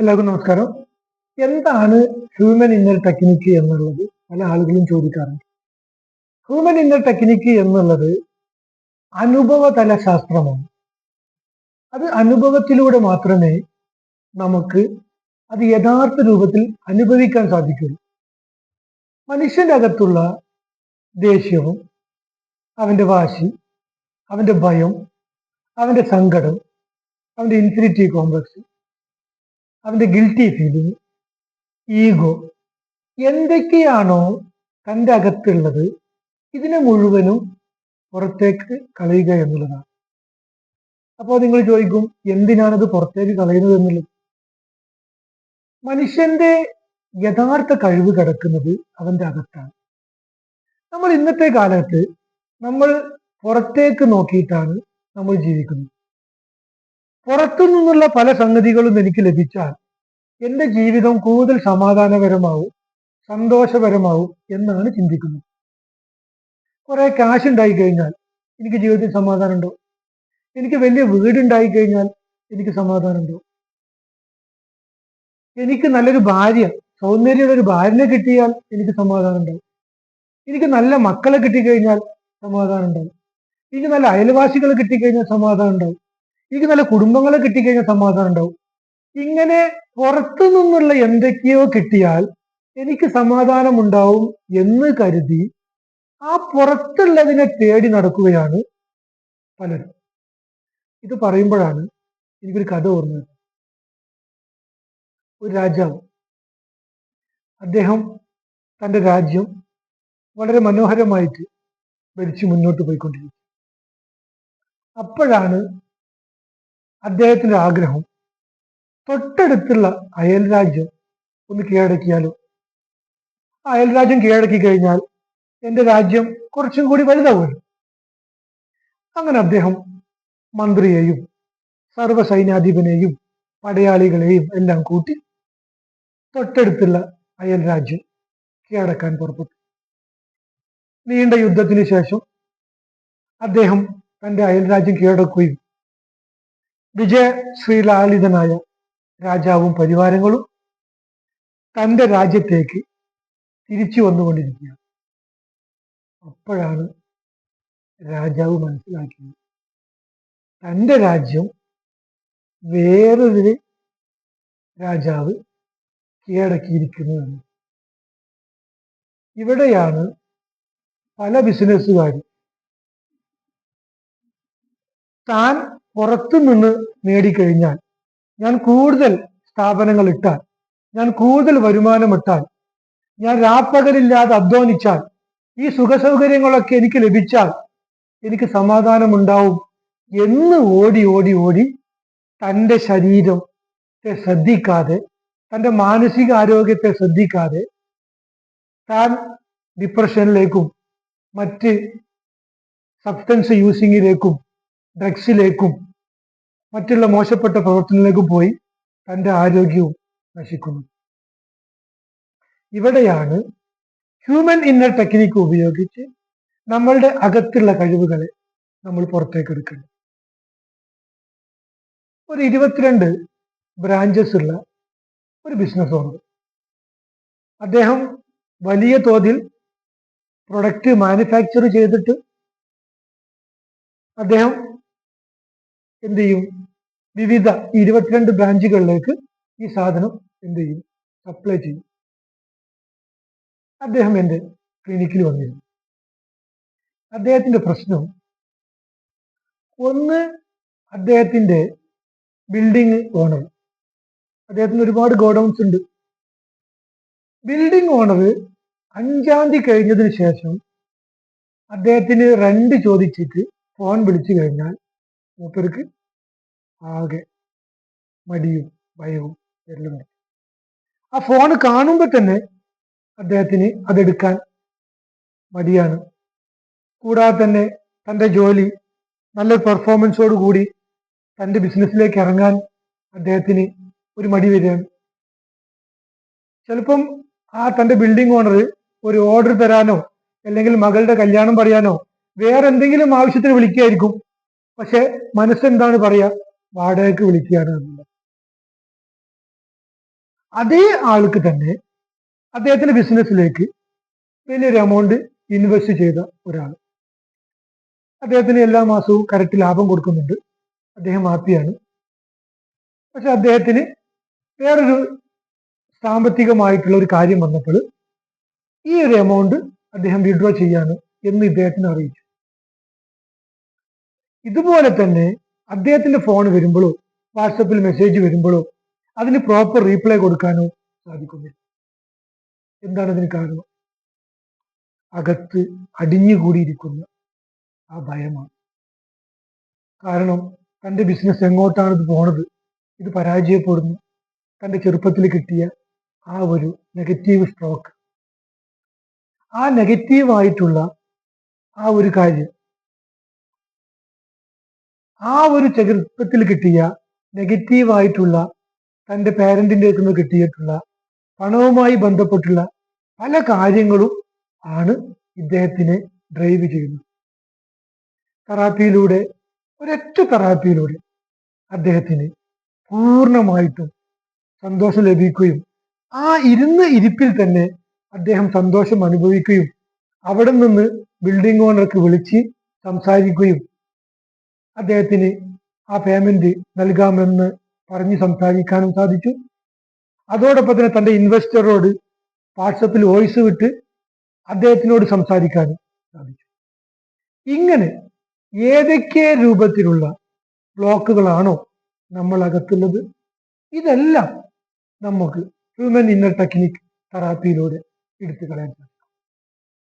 എല്ലാവർക്കും നമസ്കാരം. എന്താണ് ഹ്യൂമൻ ഇന്നർ ടെക്നിക്ക് എന്നുള്ളത്? പല ആളുകളും ചോദിക്കാറുണ്ട്. ഹ്യൂമൻ ഇന്നർ ടെക്നിക്ക് എന്നുള്ളത് അനുഭവതല ശാസ്ത്രമാണ്. അത് അനുഭവത്തിലൂടെ മാത്രമേ നമുക്ക് അത് യഥാർത്ഥ രൂപത്തിൽ അനുഭവിക്കാൻ സാധിക്കുള്ളൂ മനുഷ്യന്റെ അകത്തുള്ള ദേഷ്യവും അവന്റെ വാശി അവന്റെ ഭയം അവന്റെ സങ്കടം അവന്റെ ഇൻഫിനിറ്റി കോംപ്ലക്സ് അവന്റെ ഗിൽറ്റി ഫീലിംഗ് ഈഗോ എന്തൊക്കെയാണോ തന്റെ അകത്തുള്ളത് ഇതിനെ മുഴുവനും പുറത്തേക്ക് കളയുക എന്നുള്ളതാണ്. അപ്പോൾ നിങ്ങൾ ചോദിക്കും എന്തിനാണത് പുറത്തേക്ക് കളയുന്നത് എന്നുള്ളത്? മനുഷ്യന്റെ യഥാർത്ഥ കഴിവ് കിടക്കുന്നത് അവന്റെ അകത്താണ്. നമ്മൾ ഇന്നത്തെ കാലത്ത് നമ്മൾ പുറത്തേക്ക് നോക്കിയിട്ടാണ് നമ്മൾ ജീവിക്കുന്നത്. പുറത്തു നിന്നുള്ള പല സംഗതികളും എനിക്ക് ലഭിച്ചാൽ എന്റെ ജീവിതം കൂടുതൽ സമാധാനപരമാവും സന്തോഷപരമാവും എന്നാണ് ചിന്തിക്കുന്നത്. കുറെ കാശ് ഉണ്ടായി കഴിഞ്ഞാൽ എനിക്ക് ജീവിതത്തിൽ സമാധാനം ഉണ്ടോ എനിക്ക് വലിയ വീടുണ്ടായി കഴിഞ്ഞാൽ എനിക്ക് സമാധാനം ഉണ്ടോ എനിക്ക് നല്ലൊരു ഭാര്യ സൗന്ദര്യമുള്ള ഒരു ഭാര്യനെ കിട്ടിയാൽ എനിക്ക് സമാധാനം ഉണ്ടാവും. എനിക്ക് നല്ല മക്കളെ കിട്ടിക്കഴിഞ്ഞാൽ സമാധാനം ഉണ്ടാവും. എനിക്ക് നല്ല അയൽവാസികളെ കിട്ടിക്കഴിഞ്ഞാൽ സമാധാനം ഉണ്ടാവും. എനിക്ക് നല്ല കുടുംബങ്ങളെ കിട്ടിക്കഴിഞ്ഞാൽ സമാധാനം ഉണ്ടാവും ഇങ്ങനെ പുറത്തു നിന്നുള്ള എന്തൊക്കെയോ കിട്ടിയാൽ എനിക്ക് സമാധാനം ഉണ്ടാവും എന്ന് കരുതി ആ പുറത്തുള്ളതിനെ തേടി നടക്കുകയാണ് പലരും. ഇത് പറയുമ്പോഴാണ് എനിക്കൊരു കഥ ഓർമ്മ ഒരു രാജാവ് അദ്ദേഹം തന്റെ രാജ്യം വളരെ മനോഹരമായിട്ട് ഭരിച്ചു മുന്നോട്ട് പോയിക്കൊണ്ടിരിക്കും അപ്പോഴാണ് അദ്ദേഹത്തിന്റെ ആഗ്രഹം തൊട്ടടുത്തുള്ള അയൽ രാജ്യം ഒന്ന് കീഴടക്കിയാലോ? അയൽരാജ്യം കീഴടക്കി കഴിഞ്ഞാൽ എന്റെ രാജ്യം കുറച്ചും കൂടി വലുതാവുമല്ലോ. അങ്ങനെ അദ്ദേഹം മന്ത്രിയെയും സർവസൈന്യാധിപനെയും പടയാളികളെയും എല്ലാം കൂട്ടി തൊട്ടടുത്തുള്ള അയൽ രാജ്യം കീഴടക്കാൻ പുറപ്പെട്ടു. നീണ്ട യുദ്ധത്തിന് ശേഷം അദ്ദേഹം തന്റെ അയൽ രാജ്യം കീഴടക്കുകയും വിജയ ശ്രീലാളിതനായ രാജാവും പരിവാരങ്ങളും തന്റെ രാജ്യത്തേക്ക് തിരിച്ചു വന്നുകൊണ്ടിരിക്കുകയാണ്. അപ്പോഴാണ് രാജാവ് മനസ്സിലാക്കിയത്. തന്റെ രാജ്യം വേറൊരു രാജാവ് കീഴടക്കിയിരിക്കുന്നതെന്ന് ഇവിടെയാണ് പല ബിസിനസ്സുകാരും താൻ പുറത്തു നിന്ന് നേടിക്കഴിഞ്ഞാൽ ഞാൻ കൂടുതൽ സ്ഥാപനങ്ങൾ ഇട്ടാൽ ഞാൻ കൂടുതൽ വരുമാനം ഇട്ടാൽ ഞാൻ രാപ്പകലില്ലാതെ അധ്വാനിച്ചാൽ ഈ സുഖസൗകര്യങ്ങളൊക്കെ എനിക്ക് ലഭിച്ചാൽ എനിക്ക് സമാധാനമുണ്ടാവും എന്ന് ഓടി ഓടി ഓടി തന്റെ ശരീരത്തെ ശ്രദ്ധിക്കാതെ തന്റെ മാനസിക ആരോഗ്യത്തെ ശ്രദ്ധിക്കാതെ താൻ ഡിപ്രഷനിലേക്കും മറ്റ് സബ്സ്റ്റൻസ് യൂസിങ്ങിലേക്കും ഡ്രഗ്സിലേക്കും മറ്റുള്ള മോശപ്പെട്ട പ്രവർത്തനങ്ങളിലേക്ക് പോയി തന്റെ ആരോഗ്യവും നശിക്കുന്നു. ഇവിടെയാണ് ഹ്യൂമൻ ഇന്നർ ടെക്നിക്ക് ഉപയോഗിച്ച് നമ്മളുടെ അകത്തുള്ള കഴിവുകളെ നമ്മൾ പുറത്തേക്ക് എടുക്കണം ഒരു ഇരുപത്തിരണ്ട് ബ്രാഞ്ചസ് ഉള്ള ഒരു ബിസിനസ് ഓണർ അദ്ദേഹം വലിയ തോതിൽ പ്രൊഡക്റ്റ് മാനുഫാക്ചർ ചെയ്തിട്ട് അദ്ദേഹം എന്ത് ചെയ്യും? വിവിധ ഇരുപത്തിരണ്ട് ബ്രാഞ്ചുകളിലേക്ക് ഈ സാധനം എന്ത് ചെയ്യും? സപ്ലൈ ചെയ്യും. അദ്ദേഹം എന്റെ ക്ലിനിക്കിൽ വന്നിരുന്നു. അദ്ദേഹത്തിന്റെ പ്രശ്നം ഒന്ന് അദ്ദേഹത്തിന്റെ ബിൽഡിംഗ് ഓണർ അദ്ദേഹത്തിന് ഒരുപാട് ഗോഡൗൺസ് ഉണ്ട്. ബിൽഡിംഗ് ഓണർ അഞ്ചാം തീയതി കഴിഞ്ഞതിന് ശേഷം അദ്ദേഹത്തിന് റെന്റ് ചോദിച്ചിട്ട് ഫോൺ വിളിച്ചു കഴിഞ്ഞാൽ മൂപ്പർക്ക് ആകെ മടിയും ഭയവും എല്ലാം. ആ ഫോൺ കാണുമ്പോൾ തന്നെ അദ്ദേഹത്തിന് അതെടുക്കാൻ മടിയാണ്. കൂടാതെ തന്നെ തന്റെ ജോലി നല്ല പെർഫോമൻസോട് കൂടി തന്റെ ബിസിനസ്സിലേക്ക് ഇറങ്ങാൻ അദ്ദേഹത്തിന് ഒരു മടി വരികയാണ്. ചിലപ്പം ആ തന്റെ ബിൽഡിംഗ് ഓണർ ഒരു ഓർഡർ തരാനോ അല്ലെങ്കിൽ മകളുടെ കല്യാണം പറയാനോ വേറെ എന്തെങ്കിലും ആവശ്യത്തിന് വിളിക്കുകയായിരിക്കും പക്ഷെ മനസ്സെന്താണ് പറയാ? വാടകയ്ക്ക് വിളിക്കുകയാണ് എന്നുള്ളത്. അതേ ആൾക്ക് തന്നെ അദ്ദേഹത്തിന്റെ ബിസിനസ്സിലേക്ക് വലിയൊരു എമൗണ്ട് ഇൻവെസ്റ്റ് ചെയ്ത ഒരാൾ. അദ്ദേഹത്തിന് എല്ലാ മാസവും കറക്റ്റ് ലാഭം കൊടുക്കുന്നുണ്ട്. അദ്ദേഹം ഹാപ്പിയാണ്. പക്ഷെ അദ്ദേഹത്തിന് വേറൊരു സാമ്പത്തികമായിട്ടുള്ള ഒരു കാര്യം വന്നപ്പോൾ ഈ ഒരു എമൗണ്ട് അദ്ദേഹം വിഡ്രോ ചെയ്യാണ് എന്ന് ഇദ്ദേഹത്തിന് അറിയിച്ചു. ഇതുപോലെ തന്നെ അദ്ദേഹത്തിന്റെ ഫോൺ വരുമ്പോഴോ വാട്സപ്പിൽ മെസ്സേജ് വരുമ്പോഴോ അതിന് പ്രോപ്പർ റീപ്ലൈ കൊടുക്കാനോ സാധിക്കുന്നില്ല. എന്താണ് അതിന് കാരണം? അകത്ത് അടിഞ്ഞുകൂടിയിരിക്കുന്ന ആ ഭയമാണ്. കാരണം തന്റെ ബിസിനസ് എങ്ങോട്ടാണ് ഇത് പോണത്? ഇത് പരാജയപ്പെടുന്നു. തന്റെ ചെറുപ്പത്തിൽ കിട്ടിയ ആ ഒരു നെഗറ്റീവ് സ്ട്രോക്ക് ആ നെഗറ്റീവായിട്ടുള്ള ആ ഒരു കാര്യം ആ ഒരു ചെറുപ്പത്തിൽ കിട്ടിയ നെഗറ്റീവായിട്ടുള്ള തന്റെ പേരന്റിന്റെ നിന്ന് കിട്ടിയിട്ടുള്ള പണവുമായി ബന്ധപ്പെട്ടുള്ള പല കാര്യങ്ങളും ആണ് ഇദ്ദേഹത്തിനെ ഡ്രൈവ് ചെയ്യുന്നത്. തെറാപ്പിയിലൂടെ ഒരൊറ്റ തെറാപ്പിയിലൂടെ അദ്ദേഹത്തിന് പൂർണമായിട്ടും സന്തോഷം ലഭിക്കുകയും ആ ഇരുന്ന ഇരിപ്പിൽ തന്നെ അദ്ദേഹം സന്തോഷം അനുഭവിക്കുകയും അവിടെ നിന്ന് ബിൽഡിംഗ് ഓണർക്ക് വിളിച്ച് സംസാരിക്കുകയും അദ്ദേഹത്തിന് ആ പേയ്മെന്റ് നൽകാമെന്ന് പറഞ്ഞ് സംസാരിക്കാനും സാധിച്ചു. അതോടൊപ്പം തന്നെ തന്റെ ഇൻവെസ്റ്ററോട് വാട്സപ്പിൽ വോയിസ് വിട്ട് അദ്ദേഹത്തിനോട് സംസാരിക്കാനും സാധിച്ചു. ഇങ്ങനെ ഏതൊക്കെ രൂപത്തിലുള്ള ബ്ലോക്കുകളാണോ നമ്മൾ അകത്തുള്ളത് ഇതെല്ലാം നമുക്ക് ഹ്യൂമൻ ഇന്നർ ടെക്നിക് തെറാപ്പിയിലൂടെ എടുത്തു കളയാൻ സാധിക്കും.